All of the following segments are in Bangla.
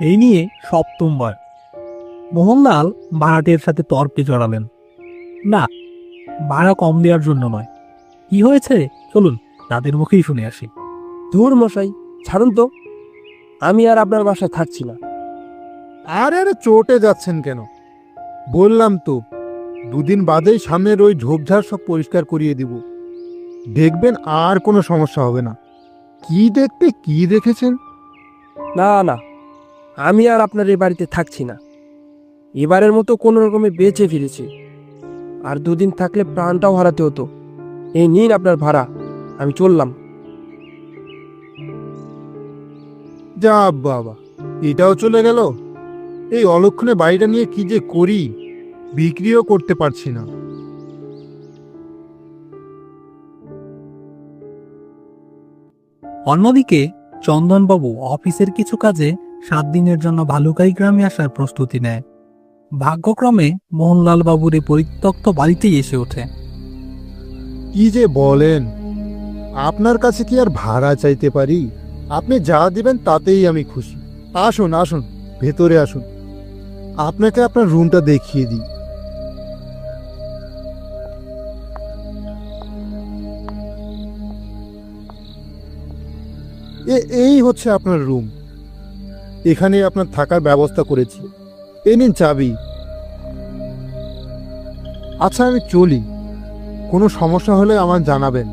এই নিয়ে সপ্তমবার। মোহনলাল ভাড়াটের সাথে তর্কে জড়ালেন। না ভাড়া কম দেওয়ার জন্য নয়। কি হয়েছে চলুন তাদের মুখেই শুনে আসি। ধুর মশাই ছাড়ুন তো। আমি আর আপনার বাসায় থাকছি না। আরে আরে চটে যাচ্ছেন কেন? বললাম তো দুদিন বাদেই সামনের ওই ঝোপঝাড় সব পরিষ্কার করিয়ে দিব। দেখবেন আর কোনো সমস্যা হবে না। কি দেখতে কি দেখেছেন? না না আমি আর আপনার এই বাড়িতে থাকছি না। এবারের মতো কোনো রকমে বেঁচে ফিরেছি। আর দুদিন থাকলে প্রাণটাও হারাতে হতো। এই নিন আপনার ভাড়া আমি চললাম। যা বাবা এটাও চলে গেল। এই অলক্ষণে বাড়িটা নিয়ে কি যে করি বিক্রিও করতে পারছি না। অন্যদিকে চন্দনবাবু অফিসের কিছু কাজে সাত দিনের জন্য ভালুকাই গ্রামে আসার প্রস্তুতি নেয়। ভাগ্যক্রমে মোহনলাল বাবুর এই পরিত্যক্ত বাড়িতেই এসে ওঠে। কি যে বলেন, আপনার কাছে কি আর ভাড়া চাইতে পারি? আপনি যা দিবেন তাতেই আমি খুশি। আসুন আসুন, ভেতরে আসুন। আপনাকে আপনার রুমটা দেখিয়ে দিই। এই হচ্ছে আপনার রুম। এখানে আপনার থাকার ব্যবস্থা করেছি। এ নিন চাবি। আচ্ছা আমি চলি। কোনো সমস্যা হলে আমার জানাবেন।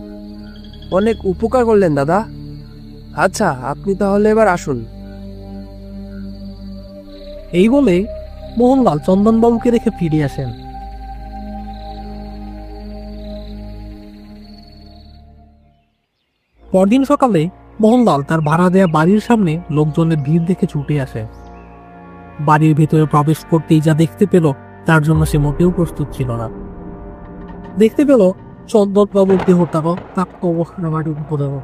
অনেক উপকার করলেন দাদা। আচ্ছা আপনি তাহলে এবার আসুন। এই বলে মোহনলাল চন্দনবাবুকে রেখে ফিরে আসেন। পরদিন সকালে মোহনলাল তার ভাড়া দেয়া বাড়ির সামনে লোকজনের ভিড় দেখে ছুটে আসে। বাড়ির ভেতরে প্রবেশ করতেই যা দেখতে পেল, তার জন্য সে মোটেও প্রস্তুত ছিল না। দেখতে পেল চন্দনবাবুর দেহটা রক্তাক্ত অবস্থায় মাটির উপরে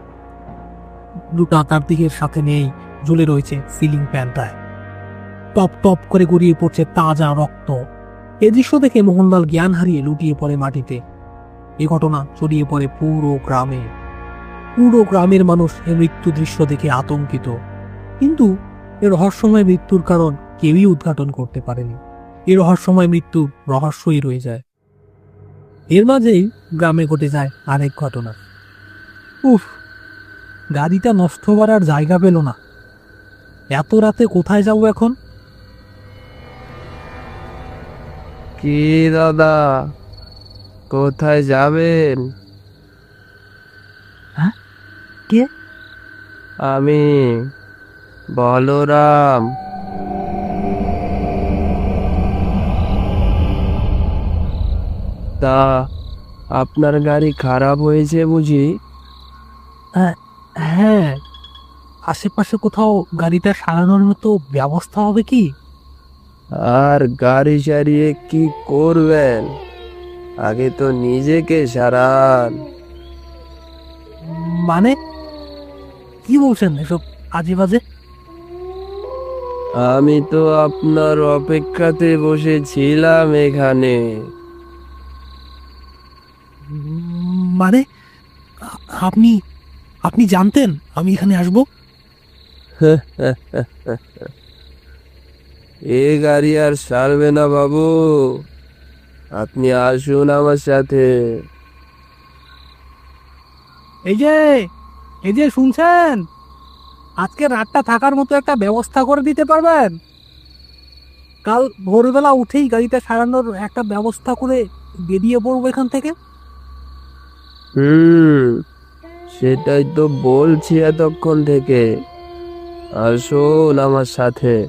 দুটা তার দিকের সাথে নেই ঝুলে রয়েছে সিলিং ফ্যানটায়। টপ টপ করে গড়িয়ে পড়ছে তাজা রক্ত। এ দৃশ্য দেখে মোহনলাল জ্ঞান হারিয়ে লুটিয়ে পড়ে মাটিতে। এ ঘটনা ছড়িয়ে পড়ে পুরো গ্রামে। পুরো গ্রামের মানুষ এ মৃত্যু দৃশ্য দেখে আতঙ্কিত। কিন্তু এ রহস্যময় মৃত্যুর কারণ কেউই উদ্ঘাটন করতে পারেনি। এ রহস্যময় মৃত্যু রহস্যই রয়ে যায়। এর মাঝেই গ্রামে ঘটে যায় আরেক ঘটনা। উফ, গাড়িটা নষ্ট আর জায়গা পেল না। এত রাতে কোথায় যাব এখন? কি দাদা? কোথায় যাবেন হ্যাঁ? কে? আমি বলরাম তা আপনার গাড়ি খারাপ হয়েছে বুঝি? হ্যাঁ আশেপাশে কোথাও গাড়িটা সারানোর মতো ব্যবস্থা হবে কি? আর গাড়ি সারিয়ে কি করবেন? আগে তো নিজেকে সারান। মানে কি বলছেন এসব আজে বাজে? আমি তো আপনার অপেক্ষাতে বসেছিলাম এখানে। মানে আপনি আপনি জানতেন আমি এখানে আসব? এ গাড়ি আর সারবে না বাবু। আপনি আসুন আমার সাথে। এই যে এই যে শুনছেন? আজকে রাতটা থাকার মতো একটা ব্যবস্থা করে দিতে পারবেন? কাল ভোরবেলা উঠেই গাড়িটা সারানোর একটা ব্যবস্থা করে বেরিয়ে পড়ব এখান থেকে। হুম, সেটাই তো বলছি এতক্ষণ থেকে। আসুন আমার সাথে।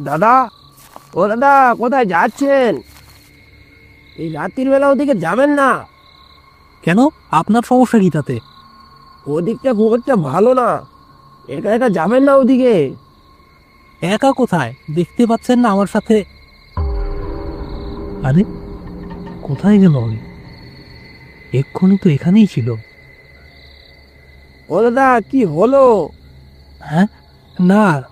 দাদা ও দাদা কোথায় যাচ্ছেন? এই রাত্রির বেলা ওদিকে যাবেন না। কেন? আপনার সমস্যা কি তাতে? ওদিকটা খুব একটা ভালো না। একা একা যাবেন না ওদিকে। একা কোথায়? দেখতে পাচ্ছেন না আমার সাথে। আরে কোথায় গেল উনি? এক্ষুনি তো এখানেই ছিল। ও দাদা কি হলো? হ্যাঁ? না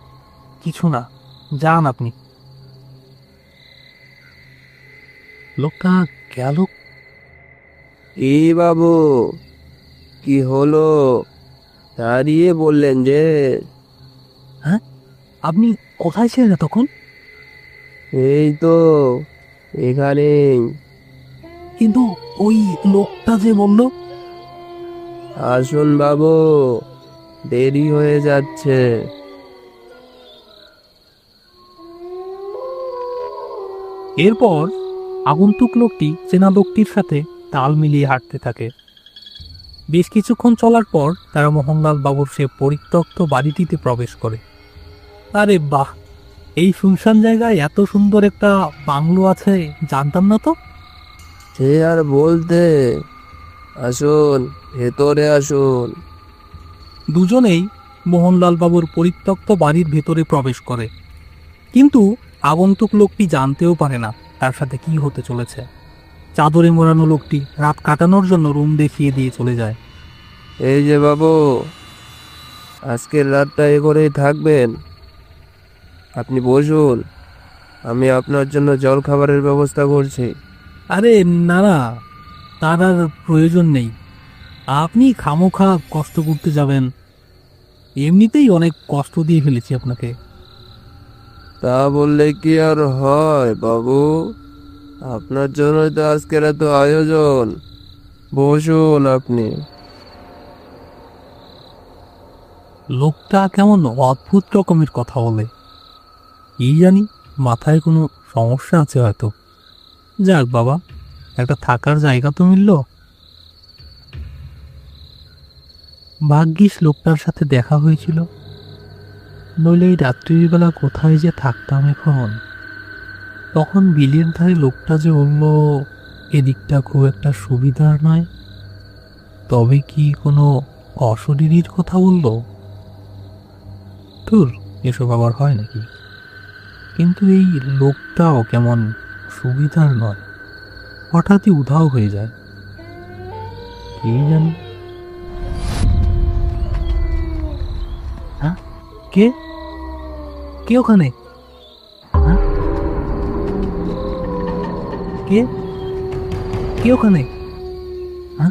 কিছু না। যান আপনি। লোকটা গেল। কি বাবু কি হলো? দাঁড়িয়ে বললেন যে হ্যাঁ? আপনি কোথায় ছিলেন তখন এই তো এখানেই। কিন্তু ওই লোকটা যে বলল আসুন বাবু দেরি হয়ে যাচ্ছে। এরপর আগন্তুক লোকটি চেনা লোকটির সাথে তাল মিলিয়ে হাঁটতে থাকে। বেশ কিছুক্ষণ চলার পর তারা মোহনলাল বাবুর সে পরিত্যক্ত বাড়িটিতে প্রবেশ করে। আরে বাহ! এই শুনশান জায়গায় এত সুন্দর একটা বাংলো আছে জানতাম না তো। সে আর বলতে আসুন ভেতরে আসুন। দুজনেই মোহনলাল বাবুর পরিত্যক্ত বাড়ির ভেতরে প্রবেশ করে। কিন্তু আগন্তুক লোকটি জানতেও পারে না তার সাথে কি হতে চলেছে। চাদরে মোড়ানো লোকটি রাত কাটানোর জন্য রুম দেখিয়ে দিয়ে চলে যায়। এই যে বাবু আজকের রাতটা এ করেই থাকবেন। আপনি বসুন আমি আপনার জন্য জল খাবারের ব্যবস্থা করছি। আরে না না তার আর প্রয়োজন নেই। আপনি খামোখা কষ্ট করতে যাবেন। এমনিতেই অনেক কষ্ট দিয়ে ফেলেছি আপনাকে। তা বললে কি আর হয়, বাবু? আপনার জন্যই তো আজকের এত আয়োজন। বসুন আপনি। লোকটা কেমন অদ্ভুত রকমের কথা বলে। কি জানি, মাথায় কোনো সমস্যা আছে হয়তো। যাক বাবা, একটা থাকার জায়গা তো মিলল। ভাগ্যিস লোকটার সাথে দেখা হয়েছিল। নইলে এই রাত্রিবেলা কোথায় যে থাকতাম এখন? তখন বিলের ধারে লোকটা যে বলল, এদিকটা খুব একটা সুবিধার নয়। তবে কি কোনো অশরীরীর কথা বলল? তোর এসব আবার হয় নাকি? কিন্তু এই লোকটাও কেমন সুবিধার নয়। হঠাৎই উধাও হয়ে যায়। কে জানি? কে? কে ওখানে? হ্যাঁ? কে? কে ওখানে? হ্যাঁ?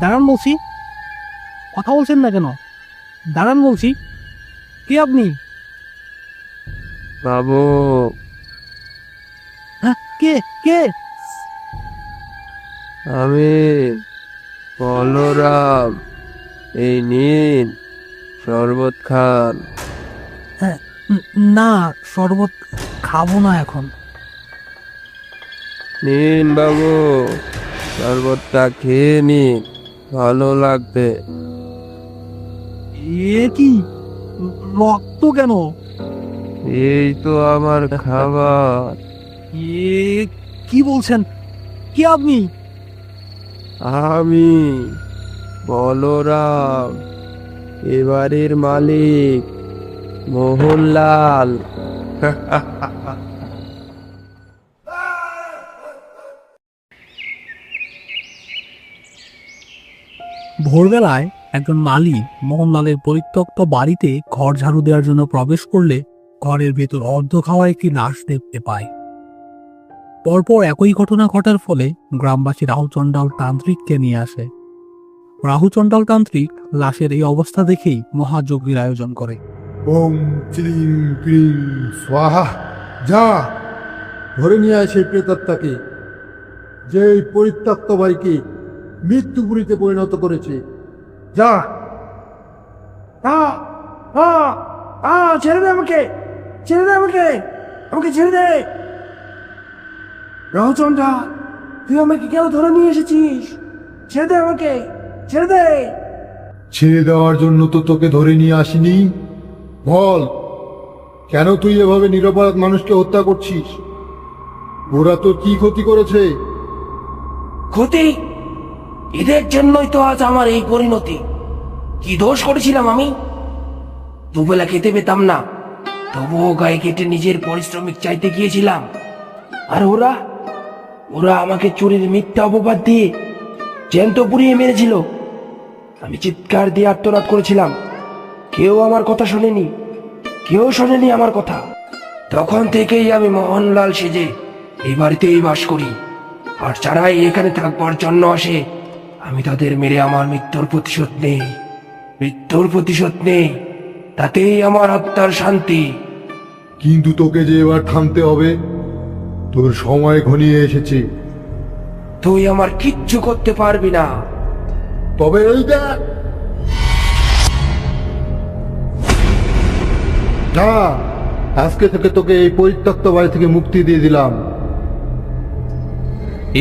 দাঁড়ান বলছি। কথা বলছেন না কেন? দাঁড়ান বলছি। কে আপনি? বাবু। হ্যাঁ কে? কে? আমি বলরাম। এই নিন। শরবত খান। উম, না শরবত খাব না এখন। নিন বাবু শরবতটা খেয়ে নিন ভালো লাগবে। এ কি রক্ত কেন? এই তো আমার খাবার। এ কি বলছেন? কে আপনি? আমি বলরাম। এবারের মালিক মোহনলাল। ভোরবেলায় একজন মালি মোহনলালের পরিত্যক্ত বাড়িতে ঘর ঝাড়ু দেওয়ার জন্য প্রবেশ করলে ঘরের ভেতর অর্ধ খাওয়া একটি লাশ দেখতে পায়। পরপর একই ঘটনা ঘটার ফলে গ্রামবাসী রাহুল চণ্ডাল তান্ত্রিককে নিয়ে আসে। রাহু চণ্ডাল তান্ত্রিক লাশের এই অবস্থা দেখেই মহাযজ্ঞের আয়োজন করে। ওম ক্লিং ক্লিং স্বাহা। যা ধরে নিয়ে আয় সেই প্রেতাত্মাকে যে এই পরিত্যক্ত বাড়িকে মৃত্যুপুরীতে পরিণত করেছে। যা। ছেড়ে দে আমাকে। ছেড়ে দে আমাকে। আমাকে ছেড়ে দে। রাহুচন্ডা তুই আমাকে কেন ধরে নিয়ে এসেছিস? ছেড়ে দে আমাকে। ছেড়ে দে। ছেড়ে দেওয়ার জন্য তো তোকে ধরে নিয়ে আসিনি। বল কেন তুই এভাবে নিরপরাধ মানুষকে হত্যা করছিস? ওরা তোর কি ক্ষতি করেছে? ক্ষতি? এদের জন্যই তো আজ আমার এই পরিণতি। কি দোষ করেছিলাম আমি? দুবেলা খেতে পেতাম না। তবুও গায়ে কেটে নিজের পরিশ্রমিক চাইতে গিয়েছিলাম। আর ওরা? ওরা আমাকে চুরির মিথ্যা অপবাদ দিয়ে জ্যান্ত পুড়িয়ে মেরেছিল। আমি চিৎকার দিয়ে আত্মরাত করেছিলাম। কেউ আমার কথা শোনেনি। কেউ শোনেনি আমার কথা। তখন থেকেই আমি মোহনলাল সেজে এই বাড়িতেই বাস করি। আর যারাই এখানে থাকবার জন্য আসে আমি তাদের মেরে আমার মৃত্যুর প্রতিশোধ নেই। মৃত্যুর প্রতিশোধ নেই। তাতেই আমার আত্মার শান্তি। কিন্তু তোকে যে এবার থামতে হবে তোর সময় ঘনিয়ে এসেছে। তুই আমার কিচ্ছু করতে পারবি না। তবে এই দেখ। যা আজকে থেকে তোকে এই পরিত্যক্ত বাড়ি থেকে মুক্তি দিয়ে দিলাম।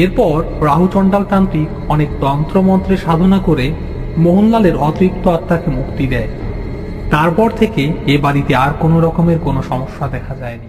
এরপর রাহু চণ্ডাল তান্ত্রিক অনেক তন্ত্রমন্ত্রে সাধনা করে মোহনলালের অতিরিক্ত আত্মাকে মুক্তি দেয়। তারপর থেকে এ বাড়িতে আর কোনো রকমের কোনো সমস্যা দেখা যায়নি।